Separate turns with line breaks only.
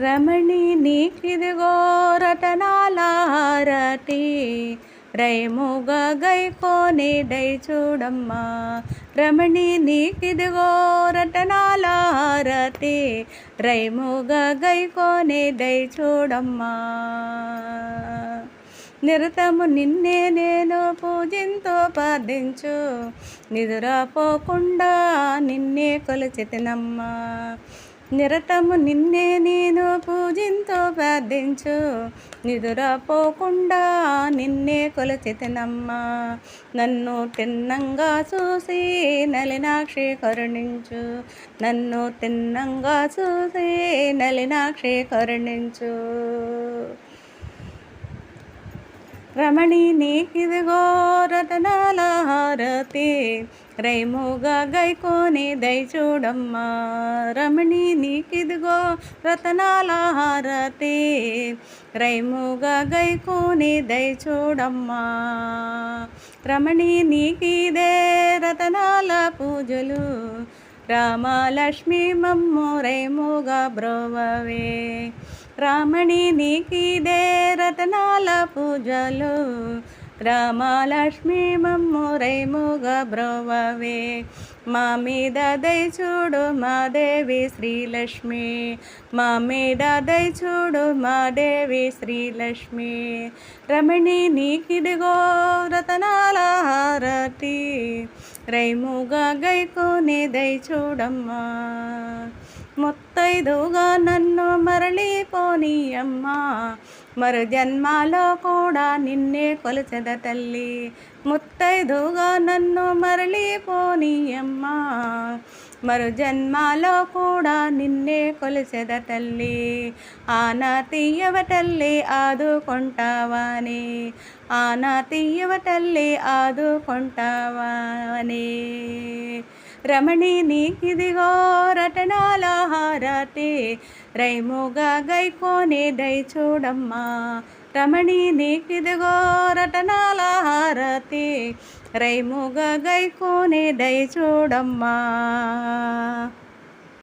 రమణి నీకిదిగో రటనాలారటి రైముగ గైకోని die చూడమ్మా. రమణి నీకిదిగో రతనాలారతి. రైముగ గైకోని దై చూడమ్మా. నిరతము నిన్నే నేను పూజింతో పాదించు నిదురపోకుండా నిన్నే కొలిచితినమ్మా నిరతము నిన్నే నేను పూజింతో ప్రార్థించు. నిదురపోకుండా నిన్నే కొలచితనమ్మా నన్ను తిన్నంగా చూసి నలినాక్షి కరుణించు. నన్ను తిన్నంగా చూసి నలినాక్షి కరుణించు. రమణి నీకిదిగో రతనాల హారతి రైముగా గైకోని దై చూడమ్మా రమణి నీకిదిగో రతనాల హారతి రైముగా గైకోని దై చూడమ్మా రమణి నీకిదే రతనాల పూజలు రామలక్ష్మి మమ్ము రైముగా బ్రోవవే. రామణి నీకిదే రతనాల పూజలు. రామలక్ష్మి మమ్ము రైముగా బ్రోవవే. మా మీద దయ చూడు మా దేవి శ్రీలక్ష్మి. మా మీద దయ చూడు మా దేవి శ్రీలక్ష్మి. రమణి నీకిదిగో రతనాల హారతి. రైముగా గైకోనే దయ చూడమ్మా ముత్తైదుగా నన్ను మరళిపోనీయమ్మా అమ్మా మరు జన్మాలో కూడా నిన్నే కొలచద తల్లి. ముత్తైదుగా నన్ను మరళిపోనీయమ్మా మరు జన్మాలో కూడా నిన్నే కొలిసెద తల్లి. ఆనా తీయవ తల్లి ఆదుకుంటావాని. ఆనా తీయవ తల్లి ఆదుకుంటావాని. రమణి నీకిదిగో రటనాల హారతి రైముగా గైకోని దై చూడమ్మా రమణి నీకిదిగో రటనాల హారతి రైముగా గైకోని దై చూడమ్మా